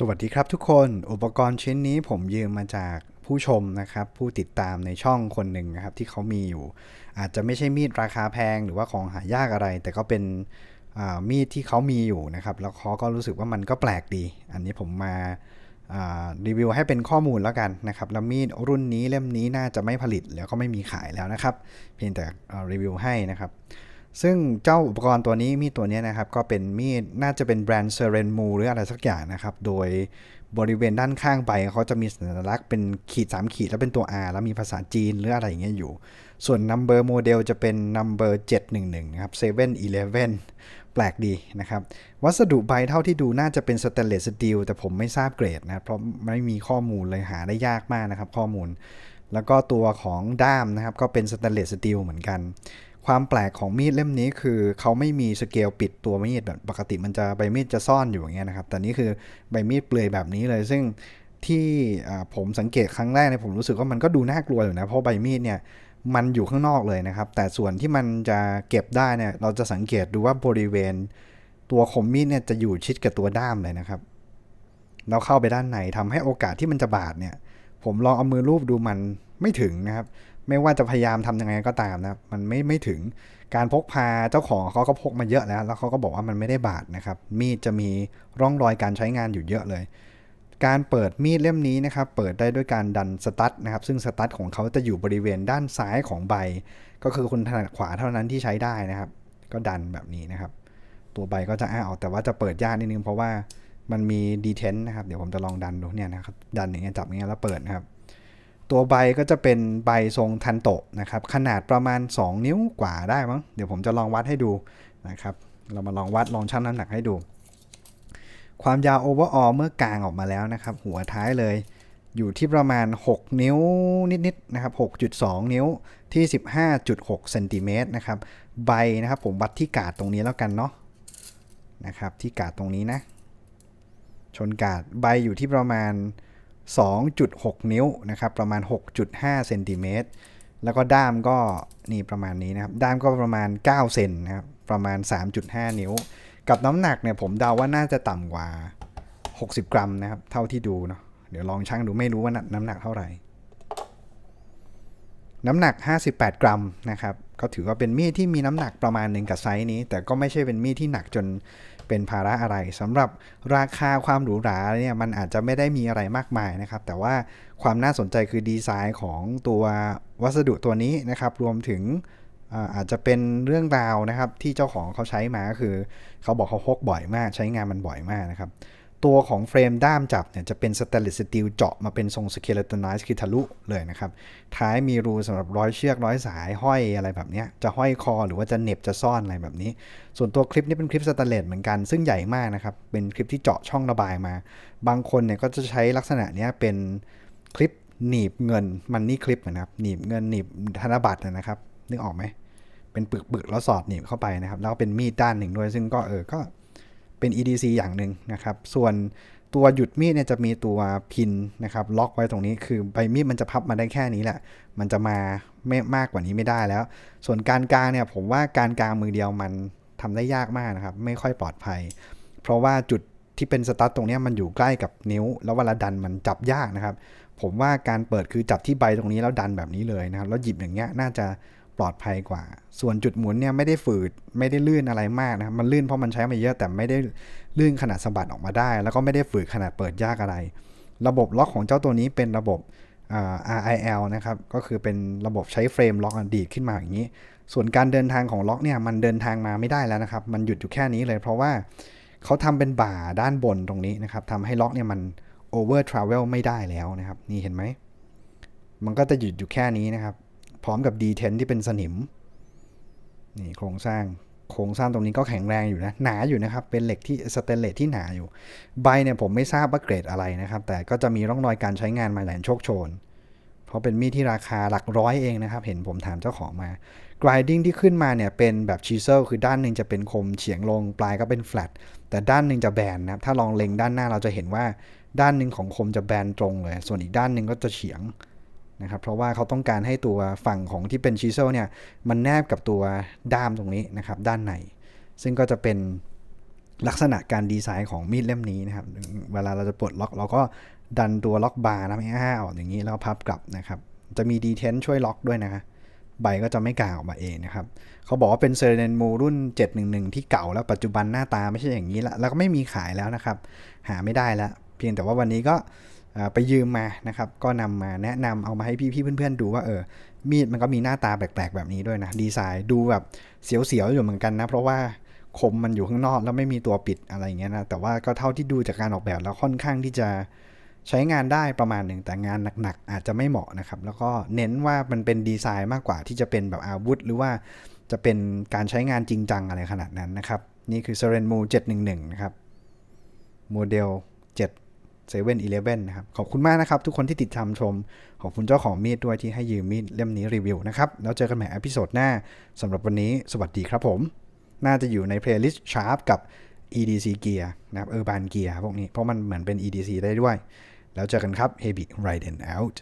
สวัสดีครับทุกคนอุปกรณ์ชิ้นนี้ผมยืมมาจากผู้ชมนะครับ ผู้ติดตามในช่องคนหนึ่งนะครับ ที่เขามีอยู่ อาจจะไม่ใช่มีดราคาแพงหรือว่าของหายากอะไร แต่ก็เป็นมีดที่เขามีอยู่นะครับ แล้วเขาก็รู้สึกว่ามันก็แปลกดี อันนี้ผมมาอ่ารีวิวให้เป็นข้อมูลแล้วกันนะครับแล้วมีดรุ่นนี้เล่มนี้น่าจะไม่ผลิตแล้วก็ไม่มีขายแล้วนะครับ เพียงแต่อ่ารีวิวให้นะครับ ซึ่งเจ้าอุปกรณ์ตัวนี้มีดตัวนี้นะครับ ก็เป็นมีดน่าจะเป็นแบรนด์เซเรนมูหรืออะไรสักอย่างนะครับ โดยบริเวณด้านข้างใบเขาจะมีสัญลักษณ์เป็นขีด 3 ขีดแล้วเป็นตัว R แล้วมีภาษาจีนหรืออะไรอย่างเงี้ยอยู่ ส่วน number model จะเป็น number 711นะครับ711แปลกดีนะครับ วัสดุใบเท่าที่ดูน่าจะเป็นสเตนเลสสตีลแต่ผมไม่ทราบเกรดนะเพราะไม่มีข้อมูลเลยหาได้ยากมากนะครับข้อมูล แล้วก็ตัวของด้ามนะครับก็เป็นสแตนเลสสตีลเหมือนกัน ความแปลกของมีดเล่มนี้คือเขาไม่มีสเกลปิดตัวมีดแบบปกติมันจะใบมีดจะซ่อนอยู่อย่างเงี้ยนะครับ แต่นี่คือใบมีดเปลือยแบบนี้เลย ซึ่งที่ผมสังเกตครั้งแรกเนี่ยผมรู้สึกว่ามันก็ดูน่ากลัวอยู่นะ เพราะใบมีดเนี่ยมันอยู่ข้างนอกเลยนะครับ แต่ส่วนที่มันจะเก็บได้เนี่ยเราจะสังเกตดูว่าบริเวณ ตัวคมมีดเนี่ยจะอยู่ชิดกับตัวด้ามเลยนะครับแล้วเข้าไปด้านในทำให้โอกาสที่มันจะบาดเนี่ย ผมลองเอามือรูปดูมันไม่ถึงนะครับ ไม่ว่าจะพยายามทำยังไงก็ตามนะ มันไม่ไม่ถึงการพกพาเจ้าของเขาก็พกมาเยอะแล้ว แล้วเขาก็บอกว่ามันไม่ได้บาดนะครับ มีดจะมีร่องรอยการใช้งานอยู่เยอะเลย การเปิดมีดเล่มนี้นะครับ เปิดได้ด้วยการดันสตั๊ดนะครับ ซึ่งสตั๊ดของเขาจะอยู่บริเวณด้านซ้ายของใบ ก็คือคนถนัดขวาเท่านั้นที่ใช้ได้นะครับ ก็ดันแบบนี้นะครับ ตัวใบก็จะอ้าออกแต่ว่าจะเปิดยากนิดนึงเพราะว่ามันมีดีเทนนะครับ เดี๋ยวผมจะลองดันดูเนี่ยนะครับ ดันอย่างเงี้ยจับอย่างเงี้ยแล้วเปิดนะครับ ตัวใบก็จะเป็นใบทรงทันโตะนะครับ ขนาดประมาณ 2 นิ้วกว่าได้มั้ง เดี๋ยวผมจะลองวัดให้ดูนะครับ เรามาลองวัดลองชั่งน้ำหนักให้ดู ความยาวโอเวอร์ออเมื่อกลางออกมาแล้วนะครับ หัวท้ายเลย อยู่ที่ประมาณ 6 นิ้วนิดๆนะครับ 6.2 นิ้วที่ 15.6เซนติเมตรนะครับ ใบนะครับผมวัดที่กาดตรงนี้แล้วกันเนาะนะครับที่กาดตรงนี้นะ ชนกาดใบอยู่ที่ประมาณ 2.6 นิ้วนะครับประมาณ 6.5เซนติเมตรแล้วก็ด้ามก็นี่ประมาณนี้นะครับด้ามก็ประมาณ 9 เซนนะครับประมาณ 3.5 นิ้ว กับน้ำหนักเนี่ยผมเดาว่าน่าจะต่ำกว่า 60 กรัมนะครับเท่าที่ดูเนาะเดี๋ยวลองชั่งดูไม่รู้ว่าน้ำหนักเท่าไหร่ น้ำหนัก 58 กรัมนะครับก็ถือว่าเป็นมีดที่มีน้ำหนักประมาณหนึ่งกับไซส์นี้ แต่ก็ไม่ใช่เป็นมีดที่หนักจน เป็นภาระอะไรสำหรับราคาความหรูหราเนี่ยมันอาจจะไม่ได้มีอะไรมากมายนะครับ แต่ว่าความน่าสนใจคือดีไซน์ของตัววัสดุตัวนี้นะครับ รวมถึงอาจจะเป็นเรื่องราวนะครับที่เจ้าของเขาใช้มาคือ เขาบอกเขาพกบ่อยมาก ใช้งานมันบ่อยมากนะครับ ตัวของเฟรมด้ามจับเนี่ยจะเป็นสแตนเลสสตีลเจาะมาเป็นทรงสเคเลต o นไนซ์คือทะลุเลยนะครับ ท้ายมีรูสำหรับร้อยเชือกร้อยสายห้อยอะไรแบบนี้จะห้อยคอหรือว่าจะเหน็บจะซ่อนอะไรแบบนี้ ส่วนตัวคลิปนี้เป็นคลิปสแตนเลสเหมือนกันซึ่งใหญ่มากนะครับ เป็นคลิปที่เจาะช่องระบายมา บางคนเนี่ยก็จะใช้ลักษณะนี้เป็นคลิปหนีบเงินมันนี่คลิปนะครับหนีบเงินหนีบธนบัตรนะครับนึกออกไหมเป็นปึกๆแล้วสอดหนีบเข้าไปนะครับ แล้วก็เป็นมีดด้านหนึ่งด้วย ซึ่งก็เออก็ เป็น EDC อย่างหนึ่งนะครับ ส่วนตัวหยุดมีดเนี่ยจะมีตัวพินนะครับล็อกไว้ตรงนี้คือใบมีดมันจะพับมาได้แค่นี้แหละ มันจะมาไม่มากกว่านี้ไม่ได้แล้ว ส่วนการกลางเนี่ยผมว่าการกลางมือเดียวมันทำได้ยากมากนะครับ ไม่ค่อยปลอดภัย เพราะว่าจุดที่เป็นสตั๊ดตรงนี้มันอยู่ใกล้กับนิ้ว แล้วเวลาดันมันจับยากนะครับ ผมว่าการเปิดคือจับที่ใบตรงนี้แล้วดันแบบนี้เลยนะครับ แล้วหยิบอย่างเงี้ยน่าจะ ปลอดภัยกว่า ส่วนจุดหมุนเนี่ยไม่ได้ฝืดไม่ได้ลื่นอะไรมากนะครับมันลื่นเพราะมันใช้มาเยอะแต่ไม่ได้ลื่นขนาดสะบัดออกมาได้ แล้วก็ไม่ได้ฝืดขนาดเปิดยากอะไร ระบบล็อกของเจ้าตัวนี้เป็นระบบ RIL นะครับก็คือเป็นระบบใช้เฟรมล็อกอดีดขึ้นมาอย่างนี้ ส่วนการเดินทางของล็อกเนี่ยมันเดินทางมาไม่ได้แล้วนะครับ มันหยุดอยู่แค่นี้เลย เพราะว่าเขาทำเป็นบ่าด้านบนตรงนี้นะครับทำให้ล็อกเนี่ยมัน over travel ไม่ได้แล้วนะครับ นี่เห็นไหม มันก็จะหยุดอยู่แค่นี้นะครับ พร้อมกับ D10 ที่เป็นสนิม นี่โครงสร้าง โครงสร้างตรงนี้ก็แข็งแรงอยู่นะ หนาอยู่นะครับ เป็นเหล็กที่สเตนเลสที่หนาอยู่ ใบเนี่ยผมไม่ทราบว่าเกรดอะไรนะครับ แต่ก็จะมีร่องรอยการใช้งานมาแหลนโชคโชน เพราะเป็นมีดที่ราคาหลักร้อยเองนะครับ เห็นผมถามเจ้าของมา grinding ที่ขึ้นมาเนี่ยเป็นแบบ chisel คือด้านหนึ่งจะเป็นคมเฉียงลง ปลายก็เป็น flat แต่ด้านหนึ่งจะแบนนะครับ ถ้าลองเล็งด้านหน้าเราจะเห็นว่าด้านหนึ่งของคมจะแบนตรงเลย ส่วนอีกด้านหนึ่งก็จะเฉียง นะครับเพราะว่าเขาต้องการให้ตัวฝั่งของที่เป็นชีเซลเนี่ยมันแนบกับตัวด้ามตรงนี้นะครับด้านใน ซึ่งก็จะเป็นลักษณะการดีไซน์ของมีดเล่มนี้นะครับ เวลาเราจะปลดล็อกเราก็ดันตัวล็อกบาร์นะไม่ให้ออกอย่างนี้แล้วพับกลับนะครับ จะมีดีเทนช่วยล็อกด้วยนะใบก็จะไม่กางออกมาเองนะครับ เขาบอกว่าเป็นเซเรนมูรุ่น 711 ที่เก่าแล้วปัจจุบันหน้าตาไม่ใช่อย่างนี้ละแล้วก็ไม่มีขายแล้วนะครับ หาไม่ได้แล้ว เพียงแต่ว่าวันนี้ก็ ไปยืมมานะครับ ก็นำมาแนะนำเอามาให้พี่ๆเพื่อนๆ ดูว่าเออมีดมันก็มีหน้าตาแปลกๆ แบบนี้ด้วยนะ ดีไซน์ดูแบบเสียวๆอยู่เหมือนกันนะ เพราะว่าคมมันอยู่ข้างนอกแล้วไม่มีตัวปิดอะไรอย่างเงี้ยนะแต่ว่าก็เท่าที่ดูจากการออกแบบแล้วค่อนข้างที่จะใช้งานได้ประมาณหนึ่งแต่งานหนักๆ อาจจะไม่เหมาะนะครับ แล้วก็เน้นว่ามันเป็นดีไซน์มากกว่าที่จะเป็นแบบอาวุธ หรือว่าจะเป็นการใช้งานจริงจังอะไรขนาดนั้นนะครับ นี่คือ s e r e n m o 711 นะครับโมเดล 7 7 11นะครับ ขอบคุณมากนะครับ ทุกคนที่ติดตามชม ขอบคุณเจ้าของมีดด้วยที่ให้ยืมมีดเล่มนี้รีวิวนะครับ แล้วเจอกันใหม่อพิโซดหน้าสำหรับวันนี้สวัสดีครับผม น่าจะอยู่ในเพลย์ลิสต์ชาร์ปกับ EDC Gear นะครับ Urban Gear พวกนี้ เพราะมันเหมือนเป็น EDC ได้ด้วย แล้วเจอกันครับ Heavy Riden Out